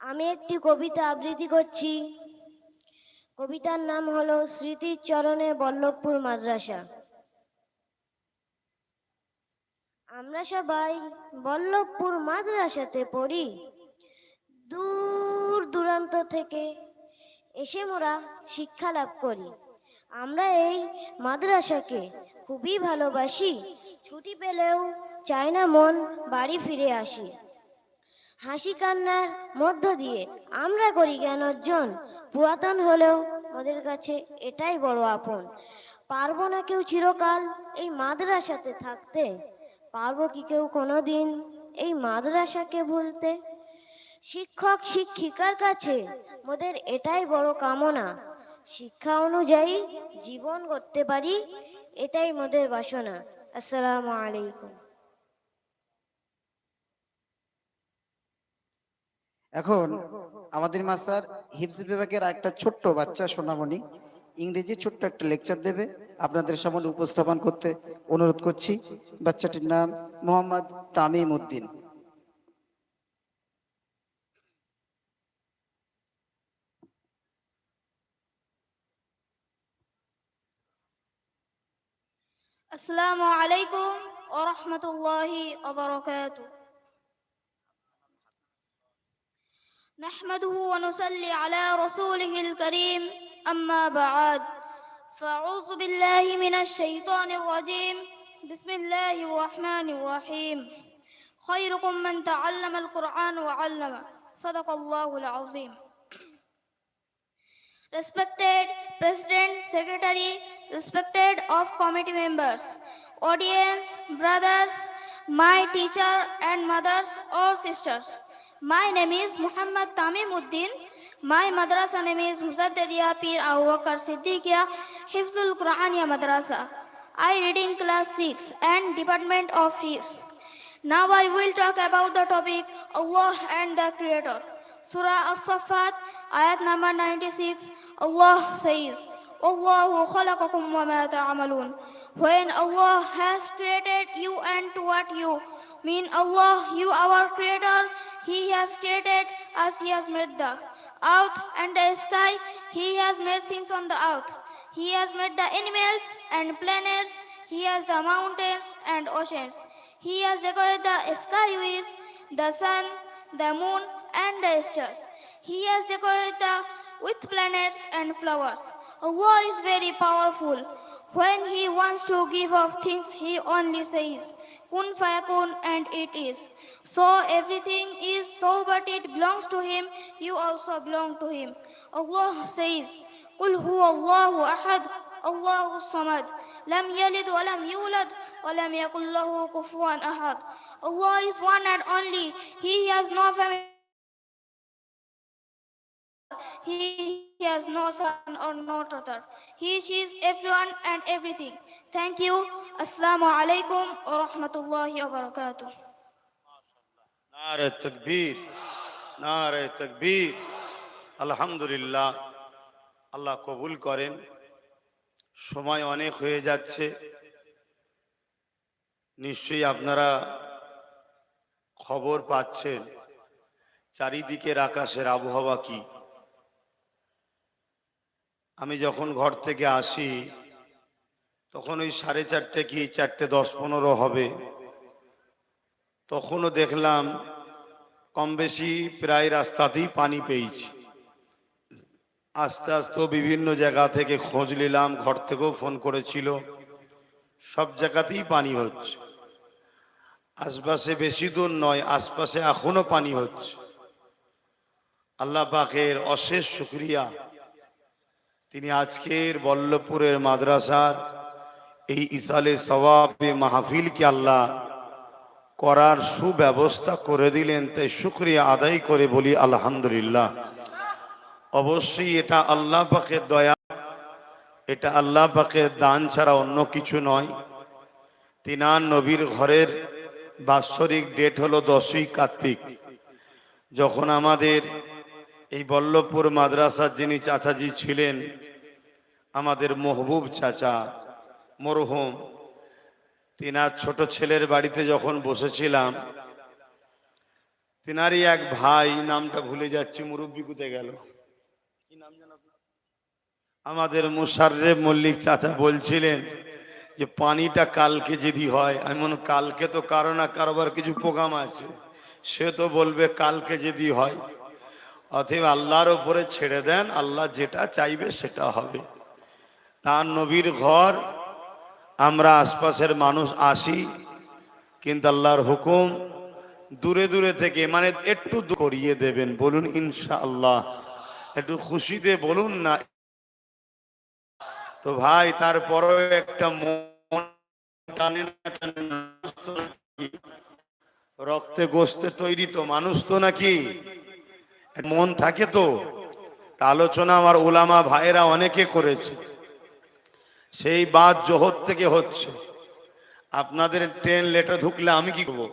আমি একটি কবিতা আবৃত্তি করছি। কবিতার নাম হলো স্মৃতির চরণে বল্লভপুর মাদ্রাসা। আমরা সবাই বল্লভপুর মাদ্রাসাতে পড়ি। দূর দূরান্ত থেকে এসে মোরা শিক্ষা লাভ করি। আমরা এই মাদ্রাসাকে খুবই ভালোবাসি। ছুটি পেলেও চাই না মন বাড়ি ফিরে আসি। হাসি কান্নার মধ্য দিয়ে আমরা করি জ্ঞান অর্জন। পুরাতন হলেও আমাদের কাছে এটাই বড় আপন। পারব না কেউ চিরকাল এই মাদ্রাসাতে থাকতে। পারব কি কেউ কোনোদিন এই মাদ্রাসাকে ভুলতে? শিক্ষক, শিক্ষিকার কাছে মোদের এটাই বড় কামনা। শিক্ষা অনুযায়ী জীবন করতে পারি, এটাই মোদের বাসনা। আসসালামু আলাইকুম। এখন আমাদের মাস্টার হিপস বিভাগের একটা ছোট্ট বাচ্চা সোনামণি, ইংরেজি ছোট্ট একটা লেকচার দেবে। আপনাদের সামনে উপস্থাপন করতে অনুরোধ করছি। বাচ্চাটির নাম মোহাম্মদ তামিম উদ্দিন। আসসালামু আলাইকুম ওয়া রাহমাতুল্লাহি ওয়া বারাকাতুহু। نحمده ونصلي على رسوله الكريم. أما بعد فأعوذ بالله من الشيطان الرجيم. بسم الله الرحمن الرحيم. خيركم من تعلم القرآن وعلم. صدق الله العظيم. Respected President, Secretary, respected of committee members, audience, brothers, my teacher and mothers or sisters. My name is Muhammad Tamim Uddin. My madrasa name is Musaddadiya Pir Abu Bakr Siddiqia Hifzul Quraniya Madrasa. I read in class 6 and Department of Hifz. Now I will talk about the topic Allah and the Creator. Surah As-Saffat, ayat number 96, Allah says, Allahu khalaqakum wa ma ta'amalun. When Allah has created you and what you mean Allah, you our creator, He has created us, He has made the earth and the sky, He has made things on the earth. He has made the animals and planets, He has the mountains and oceans. He has decorated the sky with the sun, the moon, and the stars. He has decorated the with planets and flowers. Allah is very powerful. When He wants to give of things, He only says, Kun fayakun, and it is. So everything is so, but it belongs to Him. You also belong to Him. Allah says, Kul hu Allahu ahad, Allahu samad, lam yalid wa kufuan ahad. Allah is one and only. He has no family. He has no son or no daughter. He sees everyone and everything. Thank you. Assalamu alaikum wa rahmatullahi wa barakatuh. নারে তকবীর নারে তকবীর আলহামদুলিল্লাহ আল্লাহ কবুল করেন সময় অনেক হয়ে যাচ্ছে নিশ্চয়ই আপনারা খবর পাচ্ছেন চারিদিকের আকাশের আবহাওয়া কি আমি যখন ঘর থেকে আসি, তখন ওই সাড়ে চারটে কি চারটে দশ পনেরো হবে, তখনও দেখলাম কম বেশি প্রায় রাস্তাতেই পানি পেয়েছি। আস্তে আস্তে বিভিন্ন জায়গা থেকে খোঁজ নিলাম, ঘর থেকেও ফোন করেছিল, সব জায়গাতেই পানি হচ্ছে। আশপাশে বেশি দূর নয়, আশপাশে এখনও পানি হচ্ছে। আল্লাহ পাকের অশেষ শুক্রিয়া। তিনি আজকের বল্লভপুরের মাদ্রাসার এই ইসালে সওয়াবে মাহফিলকে আল্লাহ করার সুব্যবস্থা করে দিলেন, তাই শুক্রিয়া আদায় করে বলি আলহামদুলিল্লাহ। অবশ্যই এটা আল্লাহ পাকের দয়া, এটা আল্লাহ পাকের দান ছাড়া অন্য কিছু নয়। তিনার নবীর ঘরের বাৎসরিক ডেট হলো দশই কার্তিক। যখন আমাদের এই বল্লভপুর মাদ্রাসার যিনি চাচাজি ছিলেন আমাদের মহবুব চাচা মরহুম তিনার ছোট ছেলের বাড়িতে যখন বসেছিলাম তেনারই এক ভাই নামটা ভুলে যাচ্ছি মুরব্বী কোথায় গেল? কি নাম যেন আমাদের মুশাররেফ মল্লিক চাচা বলছিলেন যে পানিটা কালকে যদি হয় আমি মনে কালকে তো কারও না কারোবার কিছু প্রোগ্রাম আছে সে তো বলবে কালকে যদি হয়। অতএব আল্লাহর ওপরে ছেড়ে দেন, আল্লাহ যেটা চাইবে সেটা হবে। তার নবীর ঘর, আমরা আশপাশের মানুষ আসি, কিন্তু আল্লাহর হুকুম দূরে দূরে থেকে মানে একটু করিয়ে দেবেন। বলুন, ইনশাআল্লাহ। একটু খুশিতে বলুন না। তো ভাই, তারপরও একটা? রক্তে গোস্তে তৈরি তো মানুষ তো নাকি? মন থাকে তো। আলোচনা আমার ওলামা ভাইয়েরা অনেকে করেছে। সেই বাদ জোহর থেকে হচ্ছে। আপনাদের ট্রেন লেটে ঢুকলে আমি কি করব?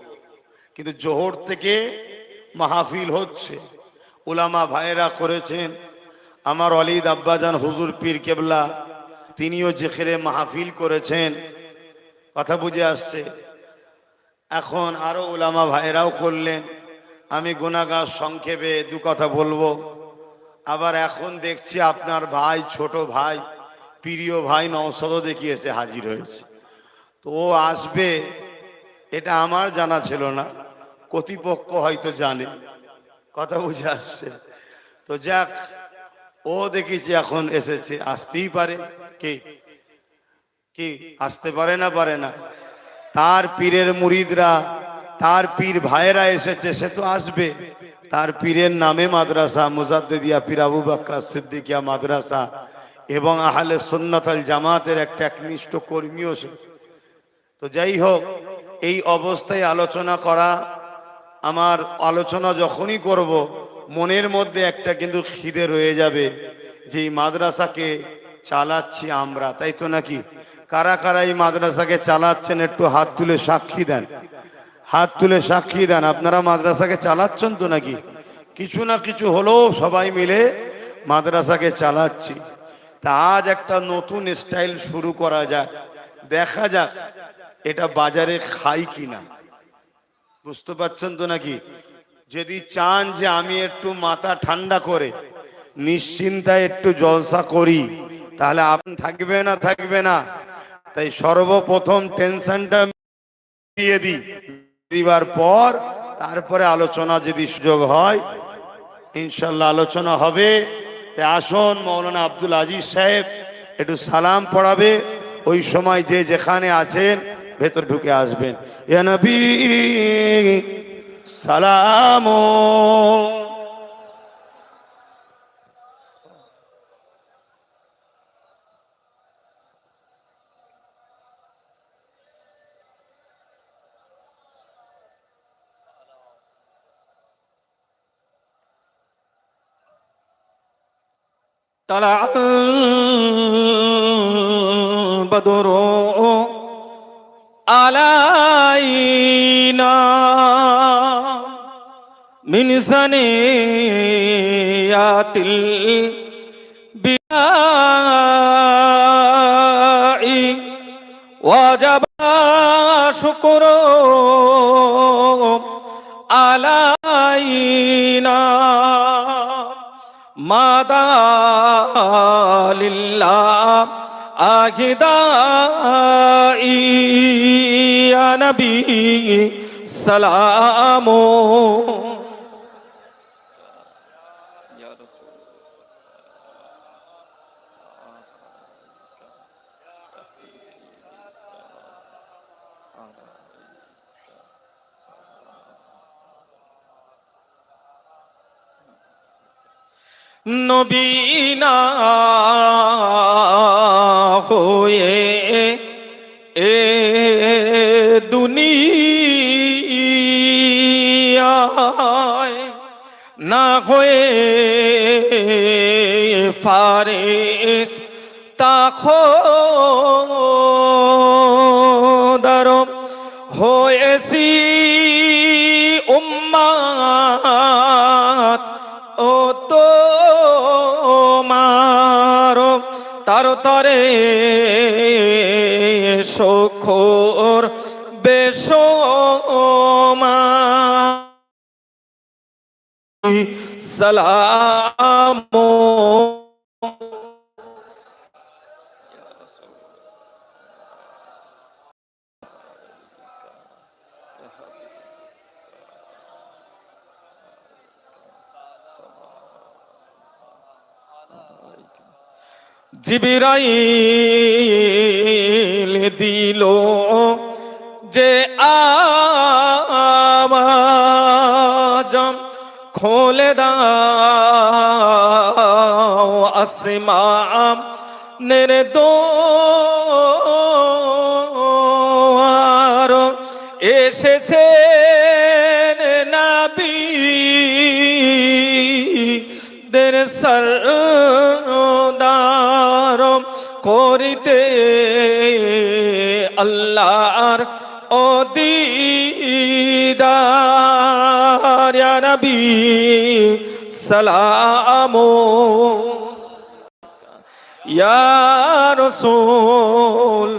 কিন্তু জোহর থেকে মাহফিল হচ্ছে। ওলামা ভাইয়েরা করেছেন। আমার অলিদ আব্বাজান হুজুর পীর কেবলা, তিনিও জেখেরে মাহফিল করেছেন। কথা বুঝে আসছে। এখন আরও ওলামা ভাইয়েরাও করলেন। আমি গুনাগার সংক্ষেপে দু কথা বলব। আবার এখন দেখছি আপনার ভাই, ছোট ভাই, প্রিয় ভাই নৌসদও দেখিয়েছে হাজির হয়েছে। তো ও আসবে, এটা আমার জানা ছিল না, কর্তৃপক্ষ হয়তো জানে, কথা বুঝে আসছে। তো যাক, ও দেখেছি এখন এসেছে, আসতেই পারে, কি? কি? আসতে পারে না পারে না। তার পীরের মুরিদরা তার পীর ভাইয়েরা এসেছে, সে তো আসবে। তার পীরের নামে মাদ্রাসা মুজাদ্দিয়া পীর আবু বাক্কা সিদ্দিকিয়া মাদ্রাসা এবং আহলে সুন্নাতাল জামাতের একটা একনিষ্ঠ কর্মীও সে। তো যাই হোক, এই অবস্থায় আলোচনা করা, আমার আলোচনা যখনই করব, মনের মধ্যে একটা কিন্তু খিদে রয়ে যাবে যে মাদ্রাসাকে চালাচ্ছি আমরা, তাই তো নাকি? কারা কারা এই মাদ্রাসাকে চালাচ্ছেন, একটু হাত তুলে সাক্ষী দেন। হাত তুলে সাক্ষী দেন, আপনারা মাদ্রাসাকে চালাচ্ছেন তো নাকি? কিছু না কিছু হলেও সবাই মিলে মাদ্রাসাকে চালাচ্ছি। তা আজ একটা নতুন স্টাইল শুরু করা যাক। দেখা যাক এটা বাজারে খাই কিনা। বুঝতে পারছেন তো নাকি? যদি চান যে আমি একটু মাথা ঠান্ডা করে, নিশ্চিন্তায় একটু জলসা করি, তাহলে আপনি থাকবে না থাকবে না। তাই সর্বপ্রথম টেনশনটা দিয়ে দিই। দিবার পর তারপরে আলোচনা যদি সুযোগ হয়, ইনশাল্লাহ আলোচনা হবে। আসুন, মৌলানা আব্দুল আজিজ সাহেব একটু সালাম পড়াবে। ওই সময় যে যেখানে আছেন, ভেতর ঢুকে আসবেন। এ নবী, সালাম طلع البدر علينا من سنيات البياء لله آهدائي يا نبي سلام নবীনা হয়ে এ দুনিয়ায় না হয়ে ফারেস তাখো সখোর বেশ সালাম। জিবিরাইল দিল যে আওয়াজ খোলে দাও আসমাম নেরে দো এসেছে নাবি দের সরদার। করিতে আল্লাহর ও দিদার নবী সালামু ইয়া রাসূল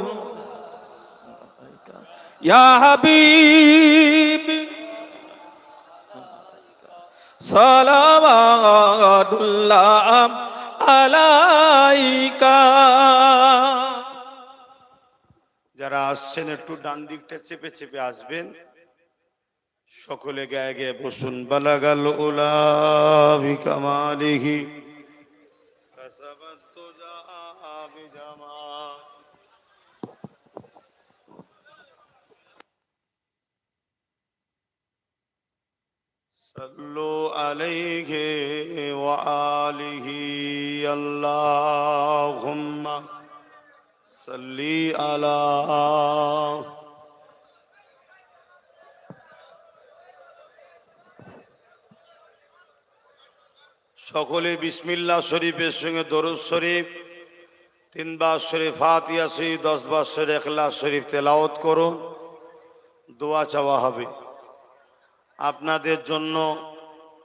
ইয়া হাবিবি সালামাতুল্লাহ আলাইকা। আসছেন একটু ডান দিকটা চেপে চেপে আসবেন সকলে গায়ে গায়ে বসুন বালাগাল ওলাভি কামালিহি কাসাবাত তুজা বিজামাল। صلوا عليه وآله اللهم صل على সকলে বিসমিল্লাহ শরীফের সঙ্গে দরুদ শরীফ তিনবার শরীফ ফাতিয়া শরীফ দশ বার শরীফ এখলাস শরীফ তেলাওত করুন দোয়া চাওয়া হবে আপনাদের জন্য